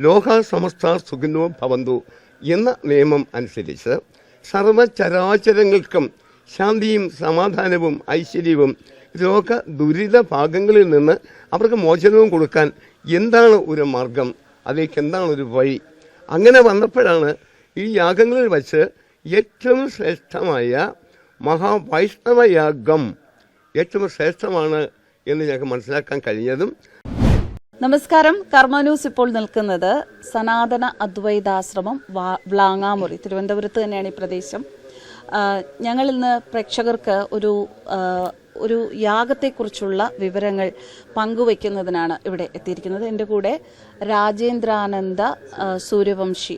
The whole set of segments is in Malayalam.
ലോക സമസ്ത സുഖിനോ ഭവന്തു എന്ന നിയമം അനുസരിച്ച് സർവചരാചരങ്ങൾക്കും ശാന്തിയും സമാധാനവും ഐശ്വര്യവും ലോക ദുരിത ഭാഗങ്ങളിൽ നിന്ന് അവർക്ക് മോചനവും കൊടുക്കാൻ എന്താണ് ഒരു മാർഗം? അതിലേക്ക് എന്താണ് ഒരു വഴി? അങ്ങനെ വന്നപ്പോഴാണ് ഈ യാഗങ്ങളിൽ വച്ച് ഏറ്റവും ശ്രേഷ്ഠമായ മഹാവൈഷ്ണവ യാഗം ഏറ്റവും ശ്രേഷ്ഠമാണ് എന്ന് ഞങ്ങൾക്ക് മനസ്സിലാക്കാൻ കഴിഞ്ഞതും നമസ്കാരം. കർമ്മന്യൂസ് ഇപ്പോൾ നിൽക്കുന്നത് സനാതന അദ്വൈതാശ്രമം വ്ളാങ്ങാമുറി തിരുവനന്തപുരത്ത് തന്നെയാണ് ഈ പ്രദേശം. ഞങ്ങൾ ഇന്ന് പ്രേക്ഷകർക്ക് ഒരു ഒരു യാഗത്തെക്കുറിച്ചുള്ള വിവരങ്ങൾ പങ്കുവയ്ക്കുന്നതിനാണ് ഇവിടെ എത്തിയിരിക്കുന്നത്. എന്റെ കൂടെ രാജേന്ദ്രാനന്ദ സൂര്യവംശി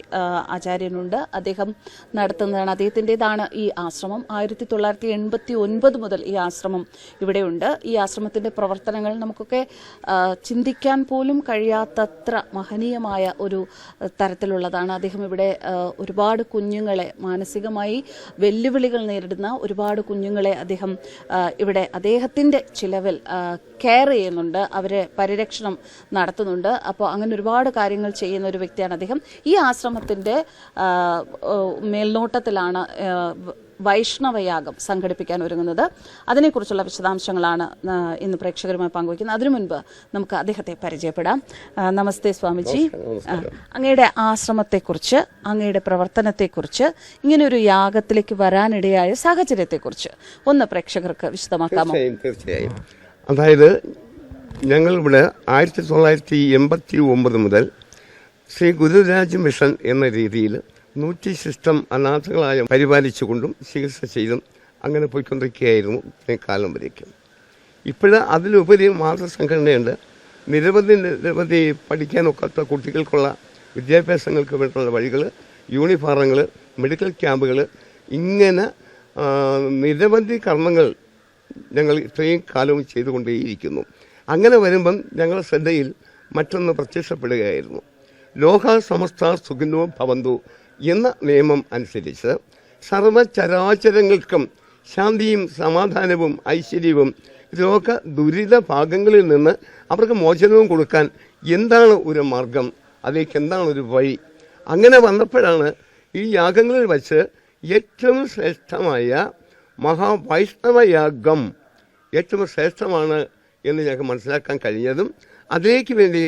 ആചാര്യനുണ്ട്. അദ്ദേഹം നടത്തുന്നതാണ്. അദ്ദേഹത്തിന്റെതാണ് ഈ ആശ്രമം. ആയിരത്തി തൊള്ളായിരത്തി എൺപത്തി ഒൻപത് മുതൽ ഈ ആശ്രമം ഇവിടെയുണ്ട്. ഈ ആശ്രമത്തിന്റെ പ്രവർത്തനങ്ങൾ നമുക്കൊക്കെ ചിന്തിക്കാൻ പോലും കഴിയാത്തത്ര മഹനീയമായ ഒരു തരത്തിലുള്ളതാണ്. അദ്ദേഹം ഇവിടെ ഒരുപാട് കുഞ്ഞുങ്ങളെ മാനസികമായി വെല്ലുവിളികൾ നേരിടുന്ന ഒരുപാട് കുഞ്ഞുങ്ങളെ അദ്ദേഹം ആ, ഇവിടെ അദ്ദേഹത്തിന്റെ ചിലവിൽ കെയർ ചെയ്യുന്നുണ്ട്. അവരെ പരിരക്ഷണം നടത്തുന്നുണ്ട്. അപ്പോൾ അങ്ങനെ ഒരുപാട് കാര്യങ്ങൾ ചെയ്യുന്ന ഒരു വ്യക്തിയാണ് അദ്ദേഹം. ഈ ആശ്രമത്തിന്റെ മേൽനോട്ടത്തിലാണ് വൈഷ്ണവയാഗം സംഘടിപ്പിക്കാൻ ഒരുങ്ങുന്നത്. അതിനെക്കുറിച്ചുള്ള വിശദാംശങ്ങളാണ് ഇന്ന് പ്രേക്ഷകരുമായി പങ്കുവയ്ക്കുന്നത്. അതിനു മുൻപ് നമുക്ക് അദ്ദേഹത്തെ പരിചയപ്പെടാം. നമസ്തേ സ്വാമിജി. അങ്ങയുടെ ആശ്രമത്തെക്കുറിച്ച് അങ്ങയുടെ പ്രവർത്തനത്തെക്കുറിച്ച് ഇങ്ങനൊരു ഒരു യാഗത്തിലേക്ക് വരാനിടയായ സാഹചര്യത്തെക്കുറിച്ച് ഒന്ന് പ്രേക്ഷകർക്ക് വിശദമാക്കാമോ? തീർച്ചയായും തീർച്ചയായും. അതായത് ഞങ്ങളിവിടെ ആയിരത്തി തൊള്ളായിരത്തി എൺപത്തി ഒമ്പത് മുതൽ ശ്രീ ഗുരുരാജ് മിഷൻ എന്ന രീതിയിൽ നൂറ്റി സിസ്റ്റം അനാഥകളായ പരിപാലിച്ചുകൊണ്ടും ചികിത്സ ചെയ്തും അങ്ങനെ പോയിക്കൊണ്ടിരിക്കുകയായിരുന്നു കാലം വരേക്കും ഇപ്പോഴ് അതിലുപരി മാതൃസംഘടനയുണ്ട്. നിരവധി നിരവധി പഠിക്കാനൊക്കാത്ത കുട്ടികൾക്കുള്ള വിദ്യാഭ്യാസങ്ങൾക്ക് വേണ്ടിയുള്ള വഴികൾ യൂണിഫോമുകൾ മെഡിക്കൽ ക്യാമ്പുകൾ ഇങ്ങനെ നിരവധി കർമ്മങ്ങൾ ഞങ്ങൾ ഇത്രയും കാലവും ചെയ്തുകൊണ്ടേയിരിക്കുന്നു. അങ്ങനെ വരുമ്പം ഞങ്ങളുടെ ശ്രദ്ധയിൽ മറ്റൊന്ന് പ്രത്യക്ഷപ്പെടുകയായിരുന്നു. ലോക സമസ്ത സുഖിനോ ഭവന്തു എന്ന നിയമം അനുസരിച്ച് സർവചരാചരങ്ങൾക്കും ശാന്തിയും സമാധാനവും ഐശ്വര്യവും രോഗ ദുരിത ഭാഗങ്ങളിൽ നിന്ന് അവർക്ക് മോചനവും കൊടുക്കാൻ എന്താണ് ഒരു മാർഗം? അതിലേക്ക് എന്താണ് ഒരു വഴി? അങ്ങനെ വന്നപ്പോഴാണ് ഈ യാഗങ്ങളിൽ വച്ച് ഏറ്റവും ശ്രേഷ്ഠമായ മഹാവൈഷ്ണവ യാഗം ഏറ്റവും ശ്രേഷ്ഠമാണ് എന്ന് ഞങ്ങൾക്ക് മനസ്സിലാക്കാൻ കഴിഞ്ഞതും അതിലേക്ക് വേണ്ടി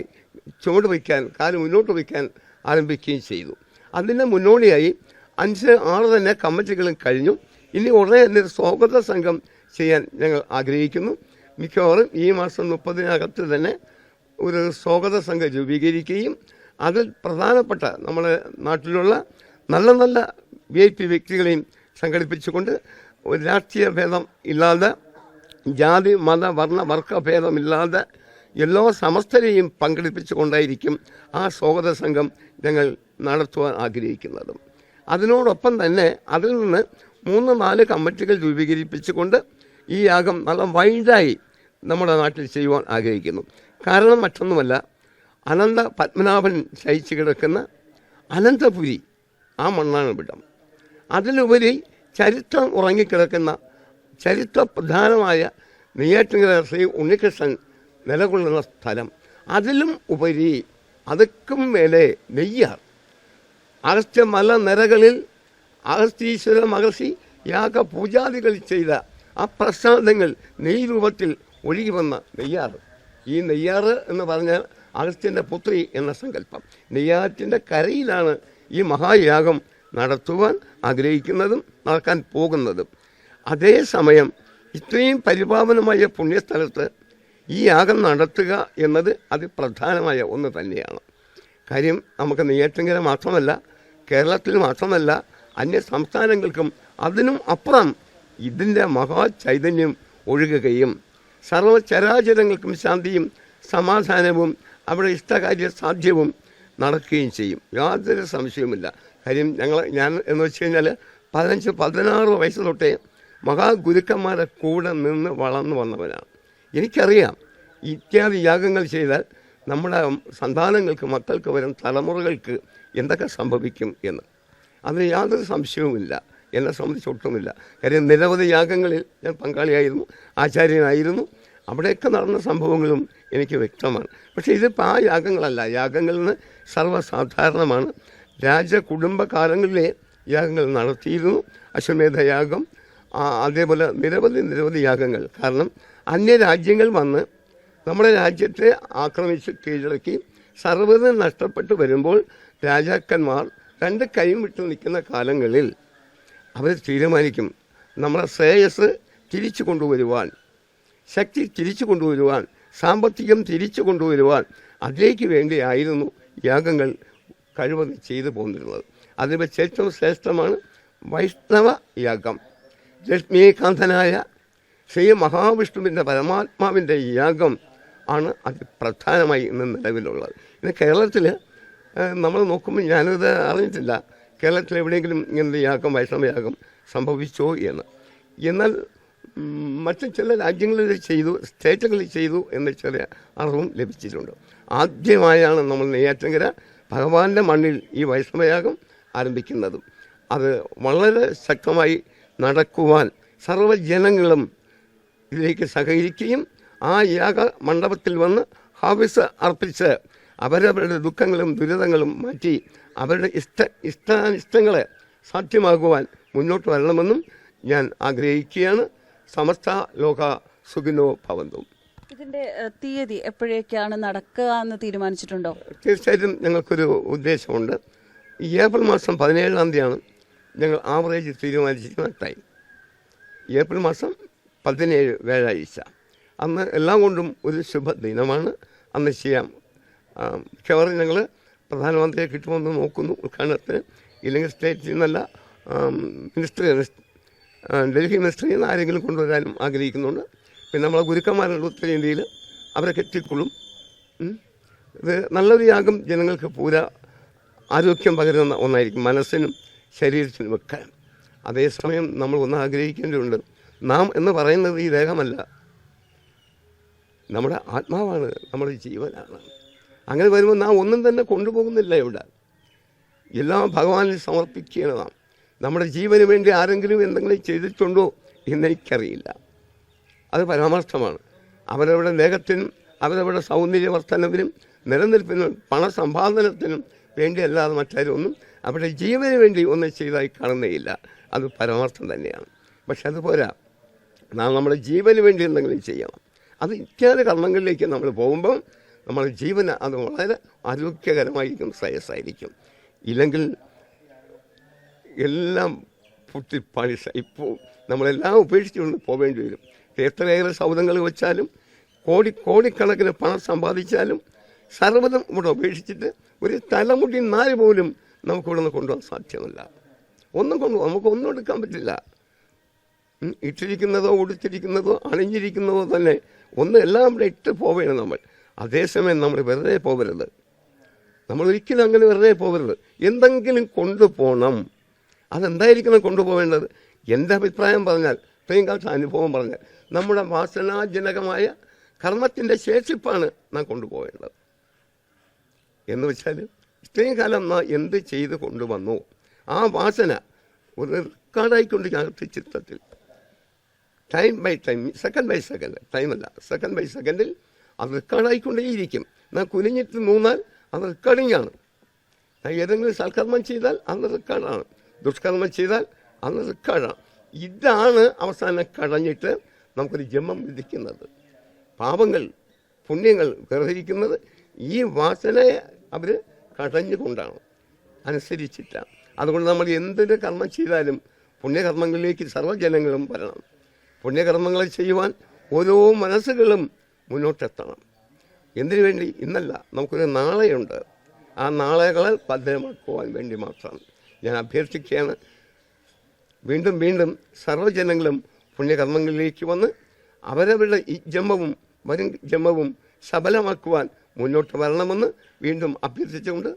ചുവട് വയ്ക്കാൻ കാലം മുന്നോട്ട് വയ്ക്കാൻ ആരംഭിക്കുകയും ചെയ്തു. അതിന് മുന്നോടിയായി അഞ്ച് ആറ് തന്നെ കമ്മിറ്റികളും കഴിഞ്ഞു. ഇനി ഉടനെ തന്നെ ഒരു സ്വാഗത സംഘം ചെയ്യാൻ ഞങ്ങൾ ആഗ്രഹിക്കുന്നു. മിക്കവാറും ഈ മാസം മുപ്പതിനകത്ത് തന്നെ ഒരു സ്വാഗത സംഘം രൂപീകരിക്കുകയും അതിൽ പ്രധാനപ്പെട്ട നമ്മുടെ നാട്ടിലുള്ള നല്ല നല്ല വി ഐ പി വ്യക്തികളെയും സംഘടിപ്പിച്ചുകൊണ്ട് ഒരു രാഷ്ട്രീയ ഭേദം ഇല്ലാതെ ജാതി മത വർണ വർഗ ഭേദമില്ലാതെ എല്ലാ സമസ്തരെയും പങ്കെടുപ്പിച്ചുകൊണ്ടായിരിക്കും ആ സ്വാഗത സംഘം ഞങ്ങൾ നടത്തുവാൻ ആഗ്രഹിക്കുന്നതും. അതിനോടൊപ്പം തന്നെ അതിൽ നിന്ന് മൂന്ന് നാല് കമ്മിറ്റികൾ രൂപീകരിപ്പിച്ചുകൊണ്ട് ഈ യാഗം നല്ല വൈഡായി നമ്മുടെ നാട്ടിൽ ചെയ്യുവാൻ ആഗ്രഹിക്കുന്നു. കാരണം മറ്റൊന്നുമല്ല അനന്ത പത്മനാഭൻ ശയിച്ചു കിടക്കുന്ന അനന്തപുരി ആ മണ്ണാണ് ഇവിടം. അതിലുപരി ചരിത്രം ഉറങ്ങിക്കിടക്കുന്ന ചരിത്ര പ്രധാനമായ നെയ്യാറ്റിൻകര ശ്രീ ഉണ്ണികൃഷ്ണൻ നിലകൊള്ളുന്ന സ്ഥലം. അതിലും ഉപരി അതുക്കും മേലെ നെയ്യാർ. അഗസ്ത്യ മല നിരകളിൽ അഗസ്തീശ്വര മഹർഷി യാഗ പൂജാദികൾ ചെയ്ത ആ പ്രസാദങ്ങൾ നെയ് രൂപത്തിൽ ഒഴുകി വന്ന നെയ്യാർ. ഈ നെയ്യാറ് എന്ന് പറഞ്ഞാൽ അഗസ്ത്യന്റെ പുത്രി എന്ന സങ്കല്പം. നെയ്യാറ്റിന്റെ കരയിലാണ് ഈ മഹായാഗം നടത്തുവാൻ ആഗ്രഹിക്കുന്നതും നടക്കാൻ പോകുന്നതും. അതേസമയം ഇത്രയും പരിപാവനമായ പുണ്യസ്ഥലത്ത് ഈ യാഗം നടത്തുക എന്നത് അതിപ്രധാനമായ ഒന്ന് തന്നെയാണ്. കാര്യം നമുക്ക് നെയ്യാറ്റിങ്കര മാത്രമല്ല കേരളത്തിൽ മാത്രമല്ല അന്യ സംസ്ഥാനങ്ങൾക്കും അതിനും അപ്പുറം ഇതിന്റെ മഹാചൈതന്യം ഒഴുകുകയും സർവചരാചരങ്ങൾക്കും ശാന്തിയും സമാധാനവും അവിടെ ഇഷ്ടകാര്യ സാധ്യവും നടക്കുകയും ചെയ്യും. യാതൊരു സംശയവുമില്ല. കാര്യം ഞങ്ങൾ ഞാൻ എന്ന് വെച്ച് കഴിഞ്ഞാൽ പതിനഞ്ച് പതിനാറ് വയസ്സ് തൊട്ടേ മഹാഗുരുക്കന്മാരെ കൂടെ നിന്ന് വളർന്നു വന്നവനാണ് എനിക്കറിയാം. ഇത്യാദി യാഗങ്ങൾ ചെയ്താൽ നമ്മുടെ സന്താനങ്ങൾക്ക് മക്കൾക്ക് വരും തലമുറകൾക്ക് എന്തൊക്കെ സംഭവിക്കും എന്ന്. അതിന് യാതൊരു സംശയവുമില്ല. എന്നെ സംബന്ധിച്ച് ഒട്ടുമില്ല. കാര്യം നിരവധി യാഗങ്ങളിൽ ഞാൻ പങ്കാളിയായിരുന്നു ആചാര്യനായിരുന്നു. അവിടെയൊക്കെ നടന്ന സംഭവങ്ങളും എനിക്ക് വ്യക്തമാണ്. പക്ഷേ ഇതിപ്പോൾ ആ യാഗങ്ങളല്ല. യാഗങ്ങളിൽ നിന്ന് സർവസാധാരണമാണ്. രാജകുടുംബകാലങ്ങളിലെ യാഗങ്ങൾ നടത്തിയിരുന്നു. അശ്വമേധ യാഗം ആ, അതേപോലെ നിരവധി നിരവധി യാഗങ്ങൾ. കാരണം അന്യരാജ്യങ്ങൾ വന്ന് നമ്മുടെ രാജ്യത്തെ ആക്രമിച്ച് കീഴടക്കി സർവതും നഷ്ടപ്പെട്ടു വരുമ്പോൾ രാജാക്കന്മാർ രണ്ട് കൈയും വിട്ട് നിൽക്കുന്ന കാലങ്ങളിൽ അവർ തീരുമാനിക്കും. നമ്മുടെ ശ്രേയസ് തിരിച്ചു കൊണ്ടുവരുവാൻ ശക്തി തിരിച്ചു കൊണ്ടുവരുവാൻ സാമ്പത്തികം തിരിച്ചു കൊണ്ടുവരുവാൻ അതിലേക്ക് വേണ്ടിയായിരുന്നു യാഗങ്ങൾ കഴിവത് ചെയ്തു പോന്നിരുന്നത്. അതിൽ ഏറ്റവും ശ്രേഷ്ഠമാണ് വൈഷ്ണവ യാഗം. ലക്ഷ്മീകാന്തനായ ശ്രീ മഹാവിഷ്ണുവിന്റെ പരമാത്മാവിന്റെ യാഗം ആണ് അതിപ്രധാനമായി ഇന്ന് നിലവിലുള്ളത്. ഇത് കേരളത്തിൽ നമ്മൾ നോക്കുമ്പോൾ ഞാനിത് അറിഞ്ഞിട്ടില്ല. കേരളത്തിൽ എവിടെയെങ്കിലും ഇങ്ങനെ യാഗം വൈഷ്ണവയാഗം സംഭവിച്ചോ എന്ന്. എന്നാൽ മറ്റു ചില രാജ്യങ്ങളിൽ ചെയ്തു സ്റ്റേറ്റുകളിൽ ചെയ്തു എന്ന ചെറിയ അറിവും ലഭിച്ചിട്ടുണ്ട്. ആദ്യമായാണ് നമ്മൾ നെയ്യാറ്റങ്കര ഭഗവാന്റെ മണ്ണിൽ ഈ വൈഷ്ണവയാഗം ആരംഭിക്കുന്നതും. അത് വളരെ ശക്തമായി നടക്കുവാൻ സർവജനങ്ങളും ഇതിലേക്ക് സഹകരിക്കുകയും ആ യാഗ മണ്ഡപത്തിൽ വന്ന് ഹാവിസ് അർപ്പിച്ച് അവരവരുടെ ദുഃഖങ്ങളും ദുരിതങ്ങളും മാറ്റി അവരുടെ ഇഷ്ട ഇഷ്ടാനിഷ്ടങ്ങളെ സാധ്യമാകുവാൻ മുന്നോട്ട് വരണമെന്നും ഞാൻ ആഗ്രഹിക്കുകയാണ്. സമസ്ത ലോക സുഖിനോ ഭവന്തു. ഇതിന്റെ തീയതി എപ്പോഴേക്കാണ് നടക്കുക എന്ന് തീരുമാനിച്ചിട്ടുണ്ടോ? തീർച്ചയായിട്ടും ഞങ്ങൾക്കൊരു ഉദ്ദേശമുണ്ട്. ഈ ഏപ്രിൽ മാസം പതിനേഴാം തീയതിയാണ് ഞങ്ങൾ ആവറേജ് തീരുമാനിച്ചിട്ട് ടൈം ഏപ്രിൽ മാസം പതിനേഴ് വ്യാഴാഴ്ച. അന്ന് എല്ലാം കൊണ്ടും ഒരു ശുഭ ദിനമാണ് അന്ന് ചെയ്യാം. മിക്കവാറും ഞങ്ങൾ പ്രധാനമന്ത്രിയെ കിട്ടുമെന്ന് നോക്കുന്നു ഉദ്ഘാടനത്തിന്. ഇല്ലെങ്കിൽ സ്റ്റേറ്റിൽ നിന്നല്ല മിനിസ്റ്ററി ഡൽഹി മിനിസ്റ്ററിൽ നിന്ന് ആരെങ്കിലും കൊണ്ടുവരാനും ആഗ്രഹിക്കുന്നുണ്ട്. പിന്നെ നമ്മളെ ഗുരുക്കന്മാരുണ്ട് ഉത്തരേന്ത്യയിൽ അവരെ കെട്ടിക്കൊള്ളും. ഇത് നല്ലൊരു യാഗം ജനങ്ങൾക്ക് പൂര ആരോഗ്യം പകരുന്ന ഒന്നായിരിക്കും മനസ്സിനും ശരീരത്തിനുമൊക്കെ അതേസമയം നമ്മൾ ഒന്ന് ആഗ്രഹിക്കേണ്ടതുണ്ട്. നാം എന്ന് പറയുന്നത് ഈ ദേഹമല്ല. നമ്മുടെ ആത്മാവാണ് നമ്മുടെ ജീവനാണ്. അങ്ങനെ വരുമ്പോൾ നാം ഒന്നും തന്നെ കൊണ്ടുപോകുന്നില്ല ഇവിടെ. എല്ലാം ഭഗവാനിൽ സമർപ്പിക്കുകയാണ് നമ്മുടെ ജീവന് വേണ്ടി ആരെങ്കിലും എന്തെങ്കിലും ചെയ്തിട്ടുണ്ടോ എന്നെനിക്കറിയില്ല. അത് പരാമർശമാണ് അവരവരുടെ ദേഹത്തിനും അവരവരുടെ സൗന്ദര്യവർദ്ധനവിനും നിലനിൽപ്പിനും പണസമ്പാദനത്തിനും വേണ്ടിയല്ലാതെ മറ്റാരും ഒന്നും അവരുടെ ജീവന് വേണ്ടി ഒന്നും ചെയ്തതായി കാണുന്നേയില്ല. അത് പരമാർത്ഥം തന്നെയാണ്. പക്ഷെ അതുപോരാ നാം നമ്മുടെ ജീവന് വേണ്ടി എന്തെങ്കിലും ചെയ്യണം. അത് ഇത്യാദി കർമ്മങ്ങളിലേക്ക് നമ്മൾ പോകുമ്പം നമ്മുടെ ജീവന് അത് വളരെ ആരോഗ്യകരമായിരിക്കും ശ്രേയസ്സായിരിക്കും. ഇല്ലെങ്കിൽ എല്ലാം പൊട്ടി പണിഷ ഇപ്പോൾ നമ്മളെല്ലാം ഉപേക്ഷിച്ചുകൊണ്ട് പോവേണ്ടി വരും. എത്രയേറെ സൗദങ്ങൾ വെച്ചാലും കോടി കോടിക്കണക്കിന് പണം സമ്പാദിച്ചാലും സർവതും ഇവിടെ ഉപേക്ഷിച്ചിട്ട് ഒരു തലമുടി നാല് പോലും നമുക്കിവിടെ നിന്ന് കൊണ്ടുപോകാൻ സാധ്യമല്ല. ഒന്നും കൊണ്ടു നമുക്കൊന്നും എടുക്കാൻ പറ്റില്ല. ഇട്ടിരിക്കുന്നതോ ഉടുത്തിരിക്കുന്നതോ അണിഞ്ഞിരിക്കുന്നതോ തന്നെ ഒന്ന് എല്ലാം ഇവിടെ ഇട്ട് പോവുകയാണ് നമ്മൾ. അതേസമയം നമ്മൾ വെറുതെ പോകരുത്. നമ്മൾ ഒരിക്കലും അങ്ങനെ വെറുതെ പോകരുത്. എന്തെങ്കിലും കൊണ്ടുപോകണം അതെന്തായിരിക്കണം കൊണ്ടുപോകേണ്ടത് എന്റെ അഭിപ്രായം പറഞ്ഞാൽ ഇത്രയും കാലത്തെ അനുഭവം പറഞ്ഞാൽ നമ്മുടെ വാസനാജനകമായ കർമ്മത്തിന്റെ ശേഷിപ്പാണ് നാം കൊണ്ടുപോകേണ്ടത്. എന്ന് വെച്ചാൽ ഇത്രയും കാലം എന്ത് ചെയ്ത് കൊണ്ടുവന്നു? ആ വാസന ഒരു റെക്കോർഡായിക്കൊണ്ടിരിക്കും അകത്ത് ചിത്രത്തിൽ. Time by time second by second ടൈമല്ല second by സെക്കൻഡിൽ അത് റെക്കോർഡായിക്കൊണ്ടേയിരിക്കും. എന്നാൽ കുനിഞ്ഞിട്ട് മൂന്നാൽ അത് റെക്കോർഡിംഗ് ആണ്. ഏതെങ്കിലും സൽക്കർമ്മം ചെയ്താൽ അന്ന് റെക്കോർഡാണ് ദുഷ്കർമ്മം ചെയ്താൽ അന്ന് റെക്കോർഡാണ് ഇതാണ് അവസാനം കടഞ്ഞിട്ട് നമുക്കൊരു ജന്മം വിധിക്കുന്നത് പാപങ്ങൾ പുണ്യങ്ങൾ വേർതിരിക്കുന്നത് ഈ വാസനയെ അവർ കടഞ്ഞുകൊണ്ടാണ് അനുസരിച്ചില്ല. അതുകൊണ്ട് നമ്മൾ എന്തൊരു കർമ്മം ചെയ്താലും പുണ്യകർമ്മങ്ങളിലേക്ക് സർവജനങ്ങളും വരണം. പുണ്യകർമ്മങ്ങൾ ചെയ്യുവാൻ ഓരോ മനസ്സുകളും മുന്നോട്ടെത്തണം. എന്തിനു വേണ്ടി? ഇന്നല്ല. നമുക്കൊരു നാളെയുണ്ട്. ആ നാളെകളെ ഭദ്രമാക്കുവാൻ വേണ്ടി മാത്രം. ഞാൻ അഭ്യർത്ഥിക്കുകയാണ്. വീണ്ടും വീണ്ടും സർവജനങ്ങളും പുണ്യകർമ്മങ്ങളിലേക്ക് വന്ന് അവരവരുടെ ഈ ജന്മവും വരും ജന്മവും സഫലമാക്കുവാൻ മുന്നോട്ട് വരണമെന്ന് വീണ്ടും അഭ്യർത്ഥിച്ചുകൊണ്ട്